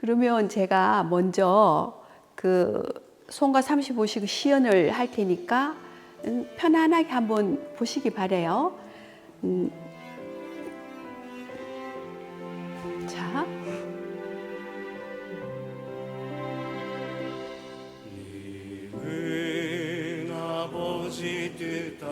그러면 제가 먼저 그 송가 35식 시연을 할 테니까 음, 편안하게 한번 보시기 바래요. 음. 자. 은 아버지 뜻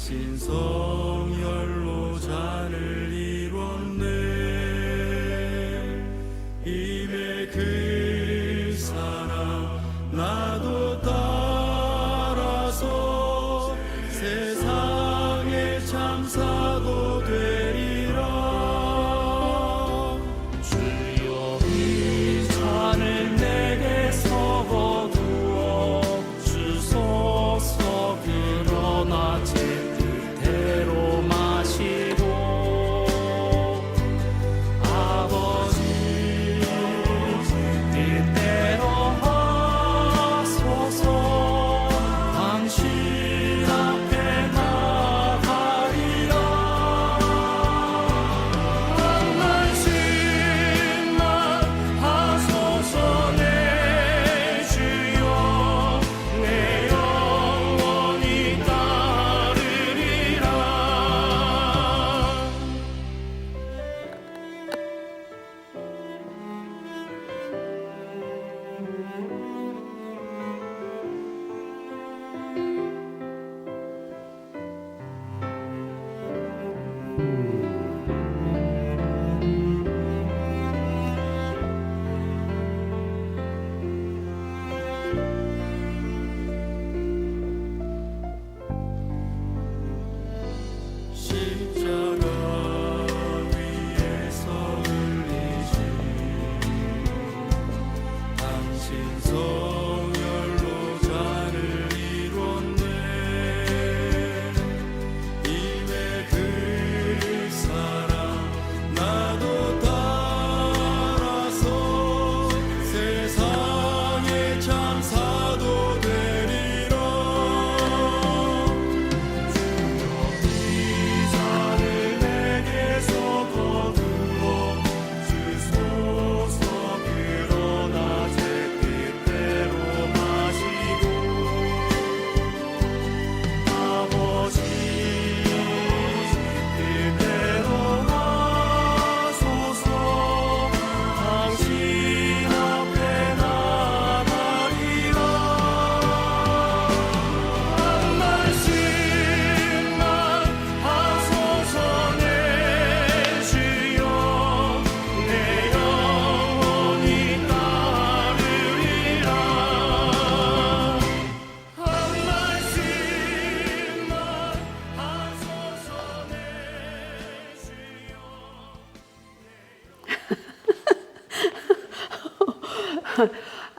당신 신성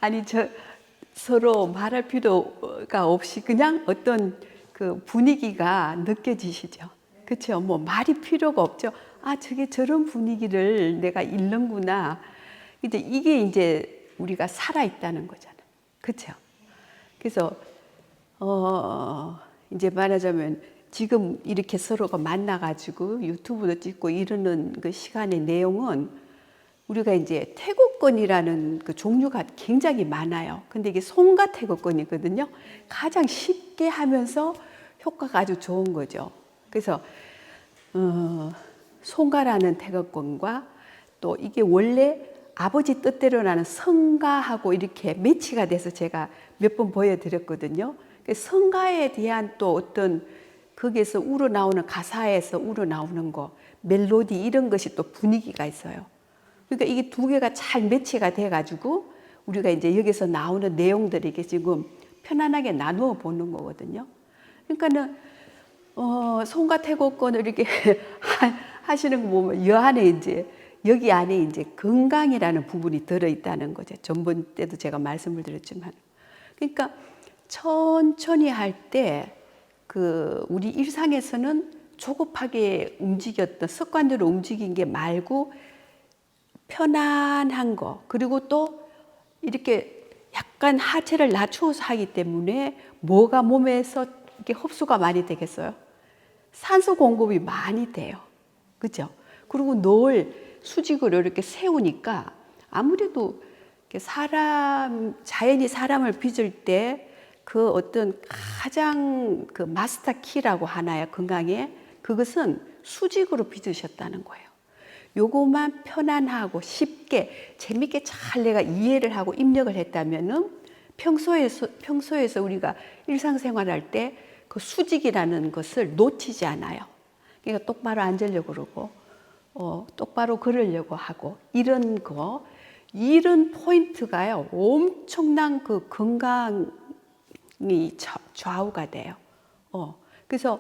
아니 저 서로 말할 필요가 없이 그냥 어떤 그 분위기가 느껴지시죠. 그렇죠? 뭐 말이 필요가 없죠. 아 저게 저런 분위기를 내가 읽는구나. 이제 이게 이제 우리가 살아 있다는 거잖아. 그렇죠? 그래서 어 이제 말하자면 지금 이렇게 서로가 만나가지고 유튜브도 찍고 이러는 그 시간의 내용은 우리가 이제 태국권이라는 그 종류가 굉장히 많아요. 근데 이게 송가 태국권이거든요. 가장 쉽게 하면서 효과가 아주 좋은 거죠. 그래서 어, 송가라는 태국권과 또 이게 원래 아버지 뜻대로라는 성가하고 이렇게 매치가 돼서 제가 몇 번 보여드렸거든요. 그 성가에 대한 또 어떤 거기에서 우러나오는 가사에서 우러나오는 거, 멜로디 이런 것이 또 분위기가 있어요. 그러니까 이게 두 개가 잘 매치가 돼가지고 우리가 이제 여기서 나오는 내용들이 이게 지금 편안하게 나누어 보는 거거든요. 그러니까는 어, 송가 태국권을 이렇게 하- 하시는 거 보면 여 안에 이제 여기 안에 이제 건강이라는 부분이 들어 있다는 거죠. 전번 때도 제가 말씀을 드렸지만. 그러니까 천천히 할 때 그 우리 일상에서는 조급하게 움직였던 습관대로 움직인 게 말고 편안한 거 그리고 또 이렇게 약간 하체를 낮추어서 하기 때문에 뭐가 몸에서 이렇게 흡수가 많이 되겠어요. 산소 공급이 많이 돼요. 그죠? 그리고 늘 수직으로 이렇게 세우니까 아무래도 사람, 자연이 사람을 빚을 때 그 어떤 가장 그 마스터 키라고 하나요? 건강에. 그것은 수직으로 빚으셨다는 거예요. 요것만 편안하고 쉽게 재밌게 잘 내가 이해를 하고 입력을 했다면은 평소에서 평소에서 우리가 일상생활할 때 그 수직이라는 것을 놓치지 않아요. 그러니까 똑바로 앉으려고 그러고 어, 똑바로 걸으려고 하고 이런 거 이런 포인트가요 엄청난 그 건강이 좌- 좌우가 돼요. 어, 그래서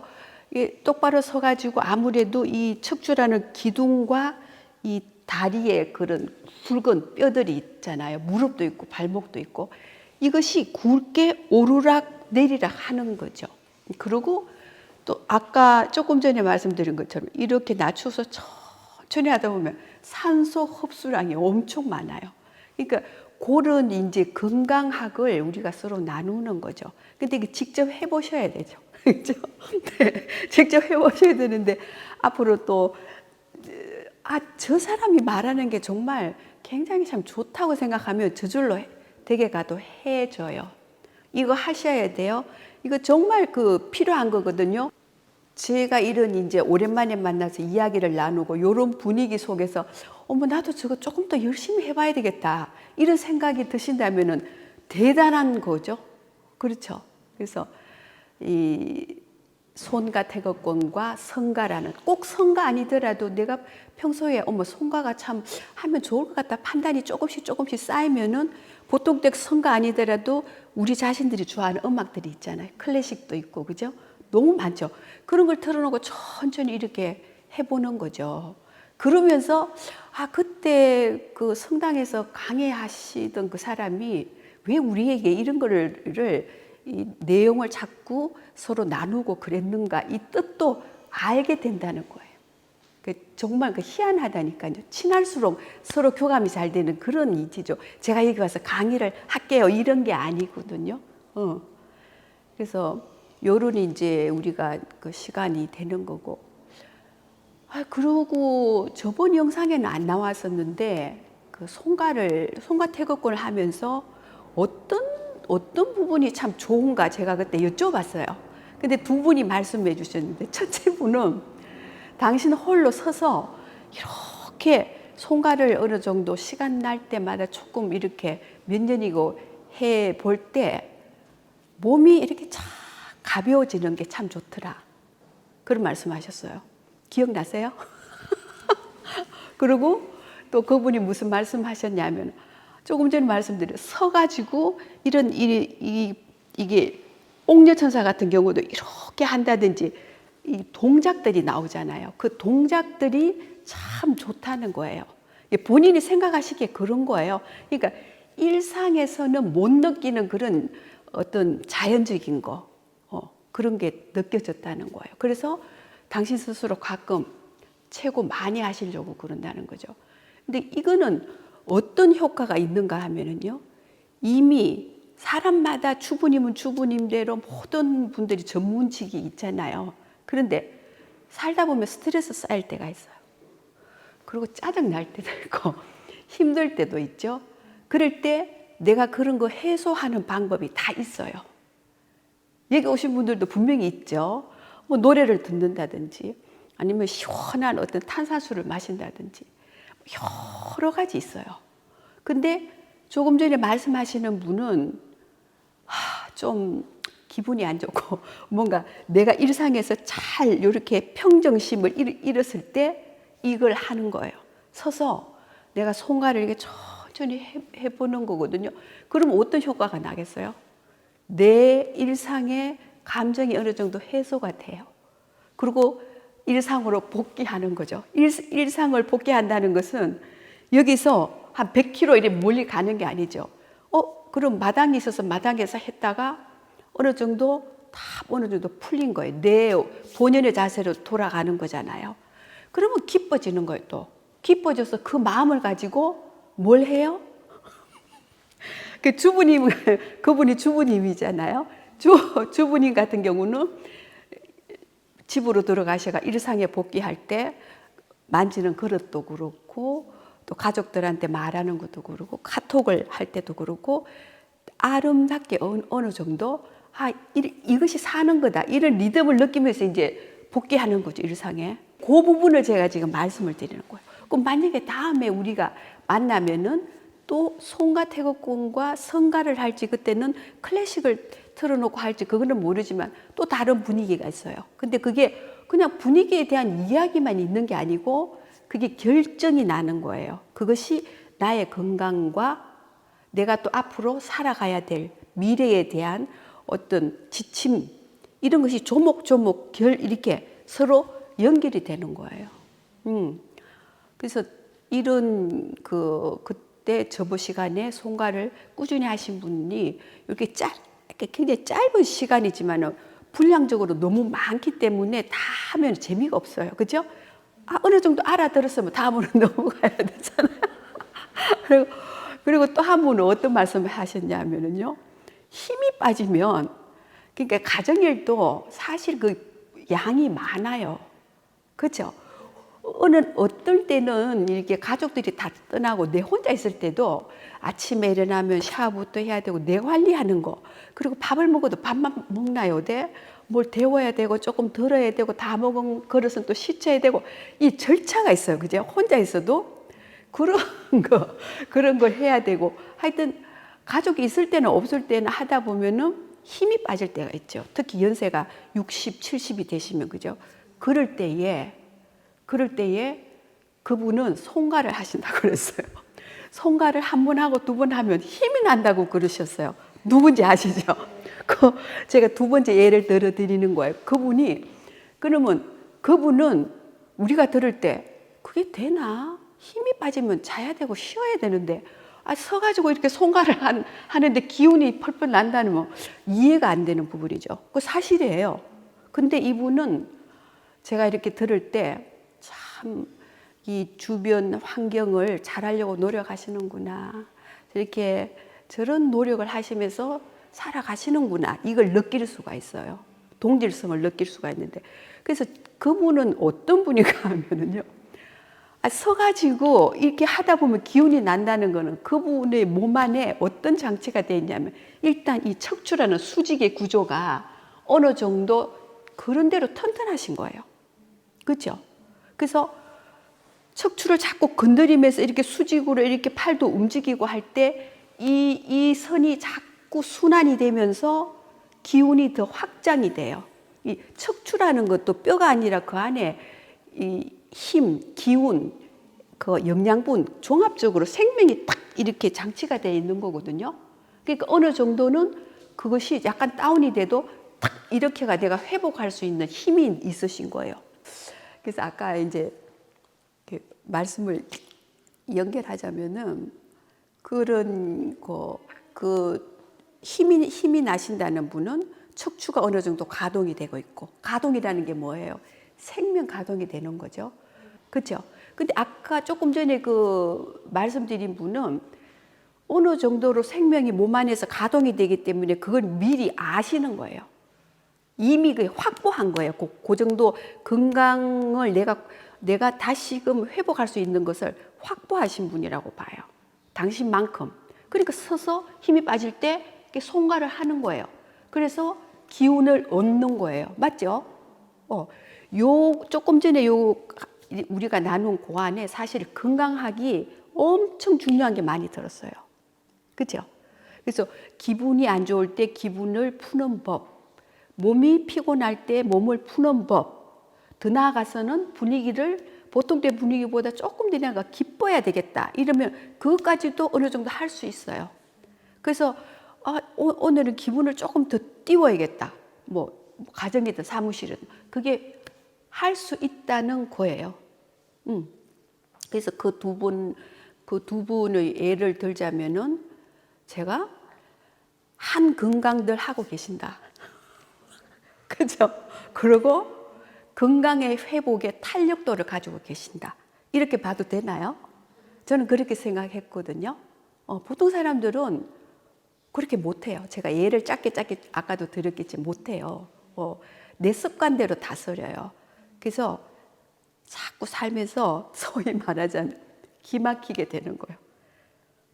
똑바로 서가지고 아무래도 이 척추라는 기둥과 이 다리에 그런 굵은 뼈들이 있잖아요. 무릎도 있고 발목도 있고 이것이 굵게 오르락 내리락 하는 거죠. 그리고 또 아까 조금 전에 말씀드린 것처럼 이렇게 낮춰서 천천히 하다 보면 산소 흡수량이 엄청 많아요. 그러니까 그런 이제 건강학을 우리가 서로 나누는 거죠. 근데 직접 해보셔야 되죠. 그죠? 네, 직접 해보셔야 되는데 앞으로 또 아, 저 사람이 말하는 게 정말 굉장히 참 좋다고 생각하면 저절로 해- 되게 가도 해줘요. 이거 하셔야 돼요. 이거 정말 그 필요한 거거든요. 제가 이런 이제 오랜만에 만나서 이야기를 나누고 이런 분위기 속에서 어머 나도 저거 조금 더 열심히 해봐야 되겠다 이런 생각이 드신다면은 대단한 거죠. 그렇죠. 그래서 이 손가 태극권과 성가라는 꼭 성가 아니더라도 내가 평소에 어머 성가가 참 하면 좋을 것 같다 판단이 조금씩 조금씩 쌓이면은 보통 때 성가 아니더라도 우리 자신들이 좋아하는 음악들이 있잖아요. 클래식도 있고 그죠? 너무 많죠. 그런 걸 틀어놓고 천천히 이렇게 해보는 거죠. 그러면서 아 그때 그 성당에서 강의하시던 그 사람이 왜 우리에게 이런 거를 이 내용을 자꾸 서로 나누고 그랬는가 이 뜻도 알게 된다는 거예요. 그 정말 그 희한하다니까요. 친할수록 서로 교감이 잘 되는 그런 이치죠. 제가 여기 와서 강의를 할게요 이런 게 아니거든요. 어. 그래서 요런 이제 우리가 그 시간이 되는 거고. 아 그러고 저번 영상에는 안 나왔었는데 그 송가를 송가 태극권을 하면서 어떤 어떤 부분이 참 좋은가 제가 그때 여쭤봤어요. 근데 두 분이 말씀해 주셨는데 첫째 분은 당신 홀로 서서 이렇게 송가를 어느 정도 시간 날 때마다 조금 이렇게 몇 년이고 해 볼 때 몸이 이렇게 참 가벼워지는 게 참 좋더라. 그런 말씀하셨어요. 기억나세요? 그리고 또 그분이 무슨 말씀하셨냐면 조금 전에 말씀드린 서가지고 이런 이, 이 이게 옥녀천사 같은 경우도 이렇게 한다든지 이 동작들이 나오잖아요. 그 동작들이 참 좋다는 거예요. 본인이 생각하시기에 그런 거예요. 그러니까 일상에서는 못 느끼는 그런 어떤 자연적인 거 어, 그런 게 느껴졌다는 거예요. 그래서 당신 스스로 가끔 최고 많이 하시려고 그런다는 거죠. 근데 이거는 어떤 효과가 있는가 하면은요. 이미 사람마다 주부님은 주부님대로 모든 분들이 전문직이 있잖아요. 그런데 살다 보면 스트레스 쌓일 때가 있어요. 그리고 짜증 날 때도 있고 힘들 때도 있죠. 그럴 때 내가 그런 거 해소하는 방법이 다 있어요. 여기 오신 분들도 분명히 있죠. 뭐 노래를 듣는다든지 아니면 시원한 어떤 탄산수를 마신다든지 여러 가지 있어요. 근데 조금 전에 말씀하시는 분은 하, 좀 기분이 안 좋고 뭔가 내가 일상에서 잘 이렇게 평정심을 잃- 잃었을 때 이걸 하는 거예요. 서서 내가 송가를 이렇게 천천히 해, 해보는 거거든요. 그럼 어떤 효과가 나겠어요? 내 일상의 감정이 어느 정도 해소가 돼요. 그리고 일상으로 복귀하는 거죠. 일, 일상을 복귀한다는 것은 여기서 한 100km 이렇게 멀리 가는 게 아니죠. 어, 그럼 마당이 있어서 마당에서 했다가 어느 정도 다 어느 정도 풀린 거예요. 내 본연의 자세로 돌아가는 거잖아요. 그러면 기뻐지는 거예요, 또. 기뻐져서 그 마음을 가지고 뭘 해요? 그 주부님, 그분이 주부님이잖아요. 주, 주부님 같은 경우는 집으로 들어가셔가 일상에 복귀할 때 만지는 그릇도 그렇고 또 가족들한테 말하는 것도 그렇고 카톡을 할 때도 그렇고 아름답게 어느, 정도 아 이, 이것이 사는 거다 이런 리듬을 느끼면서 이제 복귀하는 거죠 일상에 그 부분을 제가 지금 말씀을 드리는 거예요. 그럼 만약에 다음에 우리가 만나면은 또 송가 태극권과 성가를 할지 그때는 클래식을 틀어놓고 할지 그거는 모르지만 또 다른 분위기가 있어요. 근데 그게 그냥 분위기에 대한 이야기만 있는 게 아니고 그게 결정이 나는 거예요. 그것이 나의 건강과 내가 또 앞으로 살아가야 될 미래에 대한 어떤 지침 이런 것이 조목조목 결 이렇게 서로 연결이 되는 거예요. 음. 그래서 이런 그 그때 저보 시간에 송가를 꾸준히 하신 분이 이렇게 짧게 굉장히 짧은 시간이지만은 분량적으로 너무 많기 때문에 다 하면 재미가 없어요. 그죠? 아, 어느 정도 알아들었으면 다음으로 넘어가야 되잖아요. 그리고, 그리고 또 한 분은 어떤 말씀을 하셨냐면은요. 힘이 빠지면, 그러니까 가정일도 사실 그 양이 많아요. 그죠? 어느 어떨 때는 이렇게 가족들이 다 떠나고 내 혼자 있을 때도 아침에 일어나면 샤워부터 해야 되고 내 관리하는 거 그리고 밥을 먹어도 밥만 먹나요? 돼? 뭘 데워야 되고 조금 덜어야 되고 다 먹은 그릇은 또 씻어야 되고 이 절차가 있어요. 그죠? 혼자 있어도 그런 거 그런 걸 해야 되고 하여튼 가족이 있을 때는 없을 때는 하다 보면은 힘이 빠질 때가 있죠. 특히 연세가 60, 70이 되시면 그죠? 그럴 때에 그럴 때에 그분은 송가를 하신다고 그랬어요. 송가를 한 번 하고 두 번 하면 힘이 난다고 그러셨어요. 누군지 아시죠? 그 제가 두 번째 예를 들어 드리는 거예요. 그분이 그러면 그분은 우리가 들을 때 그게 되나? 힘이 빠지면 자야 되고 쉬어야 되는데 아, 서가지고 이렇게 송가를 한, 하는데 기운이 펄펄 난다는 뭐 이해가 안 되는 부분이죠. 그 사실이에요. 근데 이분은 제가 이렇게 들을 때 참 이 주변 환경을 잘하려고 노력하시는구나. 이렇게 저런 노력을 하시면서 살아가시는구나. 이걸 느낄 수가 있어요. 동질성을 느낄 수가 있는데. 그래서 그분은 어떤 분인가 하면은요. 아, 서가지고 이렇게 하다 보면 기운이 난다는 거는 그분의 몸 안에 어떤 장치가 되어 있냐면 일단 이 척추라는 수직의 구조가 어느 정도 그런 대로 튼튼하신 거예요. 그렇죠? 그래서 척추를 자꾸 건드리면서 이렇게 수직으로 이렇게 팔도 움직이고 할 때 이, 이 선이 자꾸 순환이 되면서 기운이 더 확장이 돼요. 이 척추라는 것도 뼈가 아니라 그 안에 이 힘, 기운, 그 영양분 종합적으로 생명이 딱 이렇게 장치가 되어 있는 거거든요. 그러니까 어느 정도는 그것이 약간 다운이 돼도 딱 이렇게가 내가 회복할 수 있는 힘이 있으신 거예요. 그래서 아까 이제 말씀을 연결하자면은 그런 그, 그 힘이 힘이 나신다는 분은 척추가 어느 정도 가동이 되고 있고 가동이라는 게 뭐예요? 생명 가동이 되는 거죠. 그렇죠? 근데 아까 조금 전에 그 말씀드린 분은 어느 정도로 생명이 몸 안에서 가동이 되기 때문에 그걸 미리 아시는 거예요. 이미 그 확보한 거예요. 그, 그 정도 건강을 내가 내가 다시금 회복할 수 있는 것을 확보하신 분이라고 봐요. 당신만큼. 그러니까 서서 힘이 빠질 때 송가를 하는 거예요. 그래서 기운을 얻는 거예요. 맞죠? 어, 요 조금 전에 요 우리가 나눈 고 안에 사실 건강하기 엄청 중요한 게 많이 들었어요. 그죠? 그래서 기분이 안 좋을 때 기분을 푸는 법, 몸이 피곤할 때 몸을 푸는 법, 더 나아가서는 분위기를 보통 때 분위기보다 조금 더 내가 기뻐야 되겠다. 이러면 그것까지도 어느 정도 할 수 있어요. 그래서 아, 오, 오늘은 기분을 조금 더 띄워야겠다. 뭐 가정이든 사무실은 그게 할 수 있다는 거예요. 음. 그래서 그 두 분, 그 두 분의 예를 들자면은 제가 한 건강들 하고 계신다. 그죠? 그리고 건강의 회복에 탄력도를 가지고 계신다. 이렇게 봐도 되나요? 저는 그렇게 생각했거든요. 어, 보통 사람들은 그렇게 못해요. 제가 예를 짧게 짧게 아까도 드렸겠지 못해요. 어, 내 습관대로 다스려요. 그래서 자꾸 살면서 소위 말하자면 기 막히게 되는 거예요.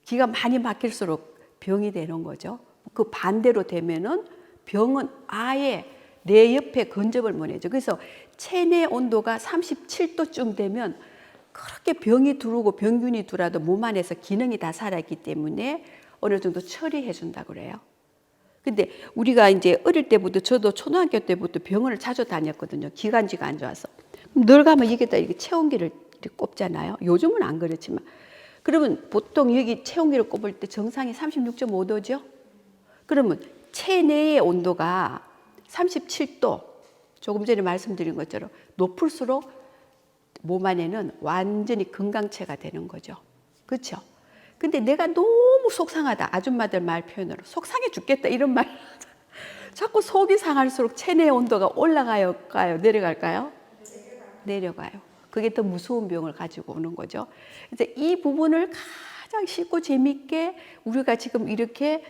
기가 많이 막힐수록 병이 되는 거죠. 그 반대로 되면은 병은 아예 내 옆에 근접을 못 해죠. 그래서 체내 온도가 37도쯤 되면 그렇게 병이 들어오고 병균이 들어와도 몸 안에서 기능이 다 살아있기 때문에 어느 정도 처리해 준다 그래요. 근데 우리가 이제 어릴 때부터 저도 초등학교 때부터 병원을 자주 다녔거든요. 기관지가 안 좋아서. 늘 가면 이게다 이렇게 체온기를 이렇게 꼽잖아요. 요즘은 안 그렇지만. 그러면 보통 여기 체온기를 꼽을 때 정상이 36.5도죠. 그러면 체내의 온도가 37도. 조금 전에 말씀드린 것처럼 높을수록 몸 안에는 완전히 건강체가 되는 거죠. 그렇죠? 근데 내가 너무 속상하다. 아줌마들 말 표현으로 속상해 죽겠다 이런 말. 자꾸 속이 상할수록 체내 온도가 올라가요, 가요, 내려갈까요? 내려가요. 그게 더 무서운 병을 가지고 오는 거죠. 이제 이 부분을 가장 쉽고 재밌게 우리가 지금 이렇게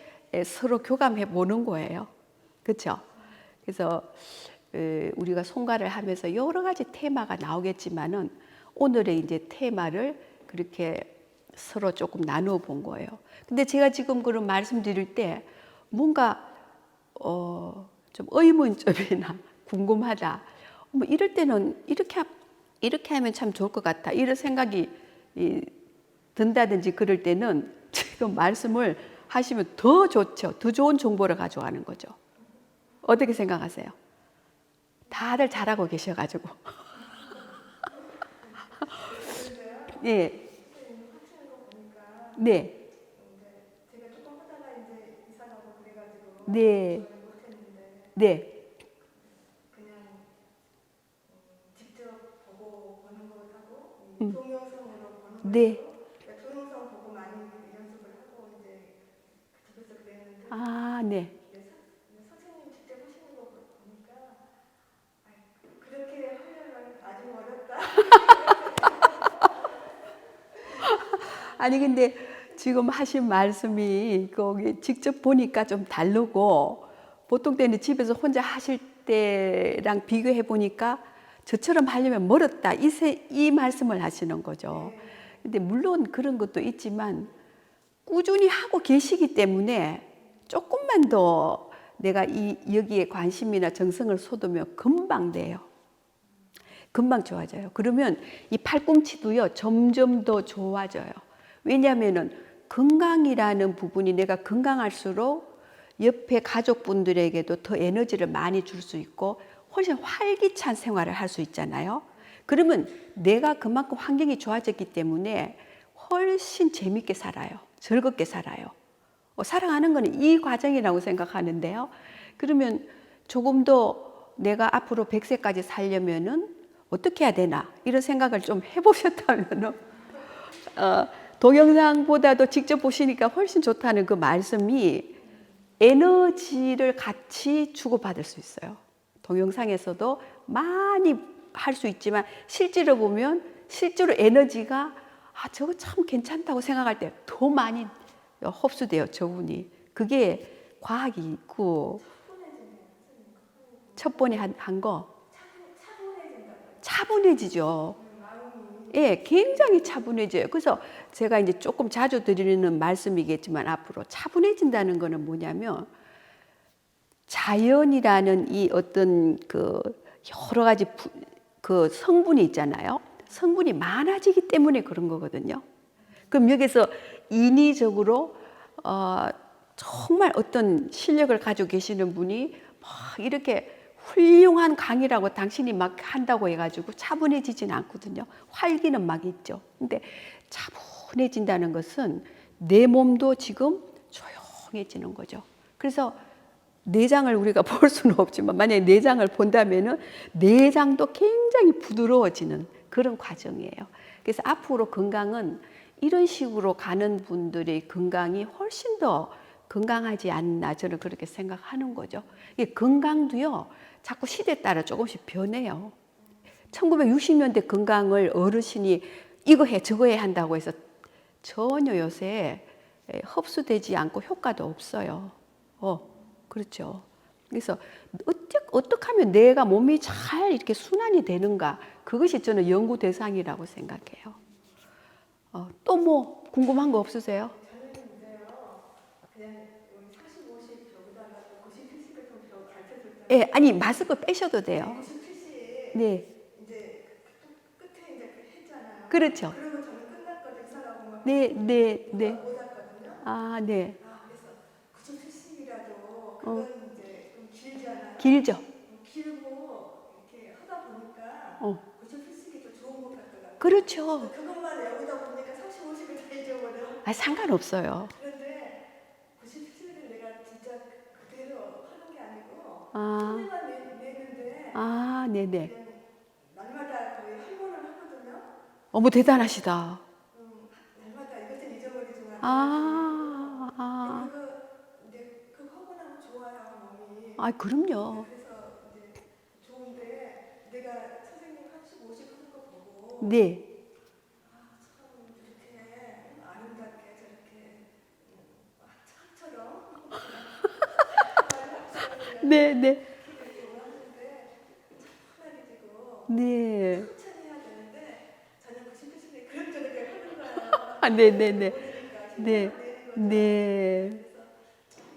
서로 교감해 보는 거예요. 그렇죠? 그래서 에, 우리가 송가를 하면서 여러 가지 테마가 나오겠지만은 오늘의 이제 테마를 그렇게 서로 조금 나누어 본 거예요. 근데 제가 지금 그런 말씀드릴 때 뭔가 어, 좀 의문점이나 궁금하다. 뭐 이럴 때는 이렇게 하- 이렇게 하면 참 좋을 것 같다. 이런 생각이 이, 든다든지 그럴 때는 지금 말씀을 하시면 더 좋죠. 더 좋은 정보를 가져가는 거죠. 어떻게 생각하세요? 다들 잘하고 계셔가지고. 예. 네. 네. 네. 음. 동영상으로 보는 네. 그러니까 동영상 보고 많이 연습을 하고 이제 집에서 그랬는데 아, 네. 근데 선- 선생님 직접 하시는 거 보니까 아이, 그렇게 하려면 아주 어렵다. 아니 근데 지금 하신 말씀이 거기 직접 보니까 좀 다르고 보통 때는 집에서 혼자 하실 때랑 비교해 보니까 저처럼 하려면 멀었다 이, 세, 이 말씀을 하시는 거죠. 근데 물론 그런 것도 있지만 꾸준히 하고 계시기 때문에 조금만 더 내가 이 여기에 관심이나 정성을 쏟으면 금방 돼요. 금방 좋아져요. 그러면 이 팔꿈치도요, 점점 더 좋아져요. 왜냐하면은 건강이라는 부분이 내가 건강할수록 옆에 가족분들에게도 더 에너지를 많이 줄 수 있고 훨씬 활기찬 생활을 할 수 있잖아요. 그러면 내가 그만큼 환경이 좋아졌기 때문에 훨씬 재밌게 살아요. 즐겁게 살아요. 어, 사랑하는 거는 이 과정이라고 생각하는데요. 그러면 조금 더 내가 앞으로 100세까지 살려면은 어떻게 해야 되나 이런 생각을 좀 해보셨다면은 어, 동영상보다도 직접 보시니까 훨씬 좋다는 그 말씀이 에너지를 같이 주고받을 수 있어요. 동영상에서도 많이 할 수 있지만 실제로 보면 실제로 에너지가 아 저거 참 괜찮다고 생각할 때 더 많이 흡수돼요 저분이 그게 과학이 있고 첫 번에 한, 한 거 차분해지죠. 예, 굉장히 차분해져요. 그래서 제가 이제 조금 자주 드리는 말씀이겠지만 앞으로 차분해진다는 거는 뭐냐면 자연이라는 이 어떤 그 여러 가지 부- 그 성분이 있잖아요. 성분이 많아지기 때문에 그런 거거든요. 그럼 여기서 인위적으로 어, 정말 어떤 실력을 가지고 계시는 분이 막 이렇게 훌륭한 강의라고 당신이 막 한다고 해가지고 차분해지진 않거든요. 활기는 막 있죠. 근데 차분 해진다는 것은 내 몸도 지금 조용해지는 거죠. 그래서 내장을 우리가 볼 수는 없지만 만약에 내장을 본다면은 내장도 굉장히 부드러워지는 그런 과정이에요. 그래서 앞으로 건강은 이런 식으로 가는 분들의 건강이 훨씬 더 건강하지 않나 저는 그렇게 생각하는 거죠. 이 건강도요 자꾸 시대에 따라 조금씩 변해요. 1960년대 건강을 어르신이 이거 해 저거 해 한다고 해서 전혀 요새 에, 흡수되지 않고 효과도 없어요. 어, 그렇죠. 그래서 어떻게 어떻게 하면 내가 몸이 잘 이렇게 순환이 되는가 그것이 저는 연구 대상이라고 생각해요. 어, 또뭐 궁금한 거 없으세요? 저는 근데요, 그냥 40, 50 저기다가 90, 70을 좀저 가르쳐줬잖아요. 예, 아니 마스크 빼셔도 돼요. 90, 70 네, 그 그. 그렇죠. 네, 네, 네. 아, 네, 아, 그래서 90, 70이라도 그건 이제 좀 길잖아요. 어. 길죠. 길고 이렇게 하다 보니까 어. 90, 70이 더 좋은 것 같더라고요. 그렇죠. 그것만 외우다 보니까 30, 50을 다 잊어버려. 아, 상관없어요. 그런데 90, 70을 내가 진짜 그대로 하는 게 아니고 아, 소리만 내, 내는데 아, 네, 네. 날마다 거의 한 번을 하거든요. 어머 대단하시다. 음, 날마다 이것은 잊어버리지만 아, 아, 이제 그 나면 좋아요 몸이. 아, 그럼요. 그래서 이제 좋은데 내가 선생님 30, 50 하는 거 보고 네, 아, 네, 네, 네. 천천히 해야 되는데 저는 90, 70이 그런 저렇게 하는 거예요. 아, 네, 네, 네, 네. 네. 그래서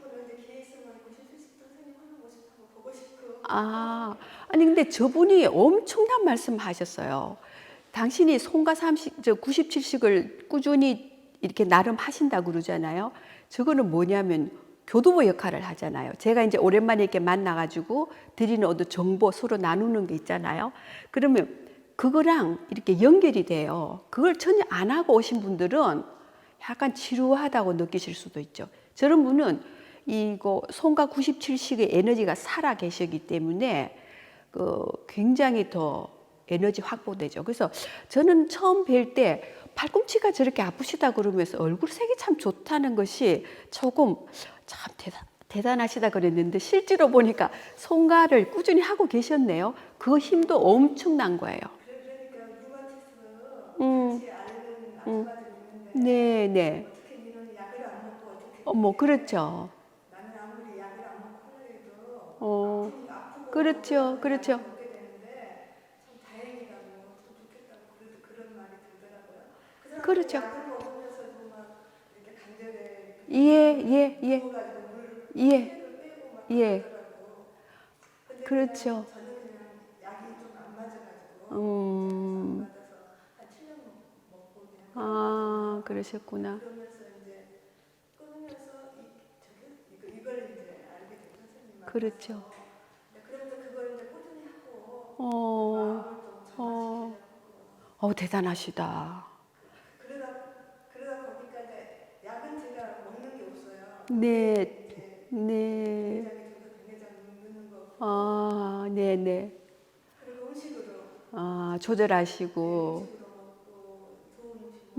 한번 이제 기회 있으면 90, 70 선생님 하는 모습 한번 보고 싶고 아, 아니 근데 저분이 엄청난 말씀하셨어요. 당신이 송가 30, 저 97식을 꾸준히 이렇게 나름 하신다 고 그러잖아요. 저거는 뭐냐면 교두보 역할을 하잖아요. 제가 이제 오랜만에 이렇게 만나가지고 드리는 어떤 정보 서로 나누는 게 있잖아요. 그러면 그거랑 이렇게 연결이 돼요. 그걸 전혀 안 하고 오신 분들은 약간 지루하다고 느끼실 수도 있죠. 저런 분은 이거 송가 97식의 에너지가 살아 계시기 때문에 그 굉장히 더 에너지 확보되죠. 그래서 저는 처음 뵐 때 팔꿈치가 저렇게 아프시다 그러면서 얼굴 색이 참 좋다는 것이 조금 참 대단, 대단하시다 그랬는데 실제로 보니까 송가를 꾸준히 하고 계셨네요. 그 힘도 엄청난 거예요. 그러니까 루마티스 음. 네, 네. 어머, 그렇죠. 어, 그렇죠, 그렇죠. 그렇죠. 예, 예, 예, 예, 예. 그렇죠. 음, 선생님 그렇죠. 어, 어. 어, 대단하시다. 네, 네. 아, 네, 네. 아, 조절하시고.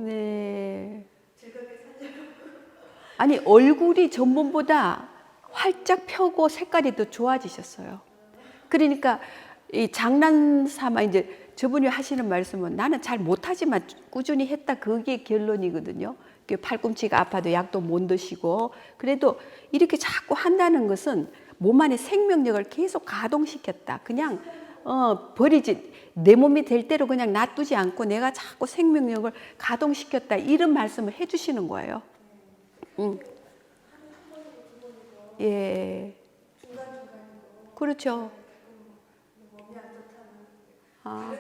네. 아니, 얼굴이 전문보다 활짝 펴고 색깔이 더 좋아지셨어요. 그러니까 이 장난삼아 이제 저분이 하시는 말씀은 나는 잘 못하지만 꾸준히 했다 그게 결론이거든요. 그 팔꿈치가 아파도 약도 못 드시고 그래도 이렇게 자꾸 한다는 것은 몸 안에 생명력을 계속 가동시켰다. 그냥 어, 버리지 내 몸이 될 대로 그냥 놔두지 않고 내가 자꾸 생명력을 가동시켰다 이런 말씀을 해주시는 거예요. 음. 예, 그렇죠. 아,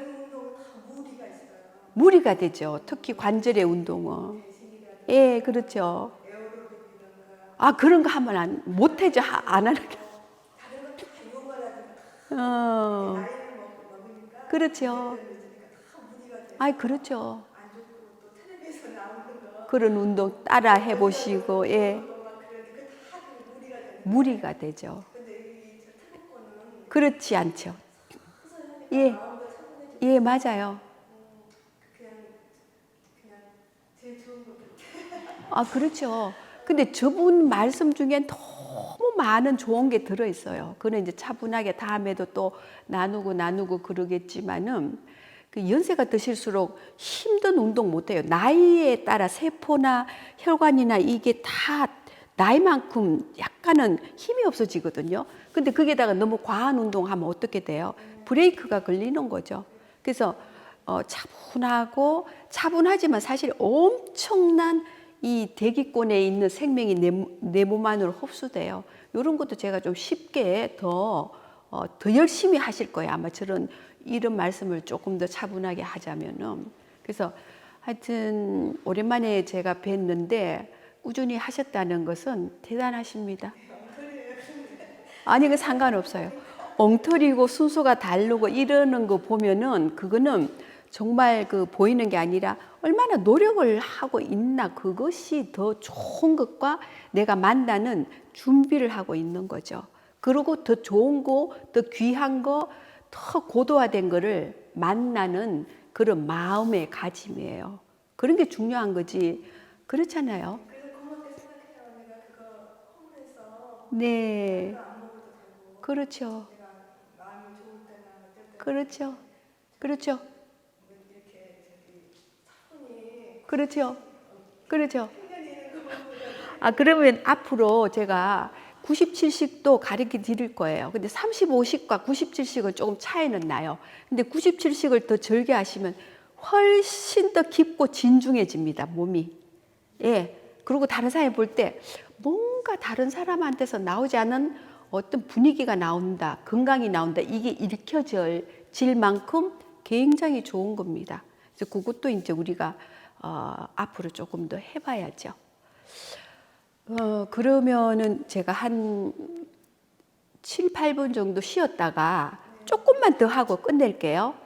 무리가 되죠. 특히 관절의 운동은. 예, 그렇죠. 아 그런 거 하면 안 못해죠. 하- 안 하는 게. 다른 거다 요가라든가 어, 그렇죠. 늦으니까 다 무리가 돼요. 아 그렇죠. 그런 운동 따라 해보시고, 예, 무리가 되죠. 그렇지 않죠. 예, 예, 맞아요. 아, 그렇죠. 근데 저분 말씀 너무 많은 좋은 게 들어있어요. 그는 이제 차분하게 다음에도 또 나누고 나누고 그러겠지만은 그 연세가 드실수록 힘든 운동 못해요. 나이에 따라 세포나 혈관이나 이게 다 나이만큼 약간은 힘이 없어지거든요. 근데 거기에다가 너무 과한 운동하면 어떻게 돼요? 브레이크가 걸리는 거죠. 그래서 어, 차분하고 차분하지만 사실 엄청난 이 대기권에 있는 생명이 내, 내 몸 안으로 흡수돼요. 이런 것도 제가 좀 쉽게 더, 어, 더 열심히 하실 거예요. 아마 저런 이런 말씀을 조금 더 차분하게 하자면은. 그래서 하여튼 오랜만에 제가 뵀는데 꾸준히 하셨다는 것은 대단하십니다. 아니 그 상관없어요. 엉터리고 순서가 다르고 이러는 거 보면은 그거는 정말 그 보이는 게 아니라 얼마나 노력을 하고 있나 그것이 더 좋은 것과 내가 만나는 준비를 하고 있는 거죠. 그리고 더 좋은 거, 더 귀한 거, 더 고도화된 거를 만나는 그런 마음의 가짐이에요. 그런 게 중요한 거지. 그렇잖아요. 네. 그렇죠. 때 그렇죠. 그렇죠. 이렇게 저기 차분히 그렇죠. 그렇죠. 아, 그러면 앞으로 제가 97식도 가르쳐 드릴 거예요. 근데 35식과 97식은 조금 차이는 나요. 근데 97식을 더 절개하시면 훨씬 더 깊고 진중해집니다, 몸이. 예. 그리고 다른 사람이 볼 때 뭔가 다른 사람한테서 나오지 않은 어떤 분위기가 나온다, 건강이 나온다, 이게 일으켜질 만큼 굉장히 좋은 겁니다. 그래서 그것도 이제 우리가 어, 앞으로 조금 더 해봐야죠. 어, 그러면은 제가 한 7, 8분 정도 쉬었다가 조금만 더 하고 끝낼게요.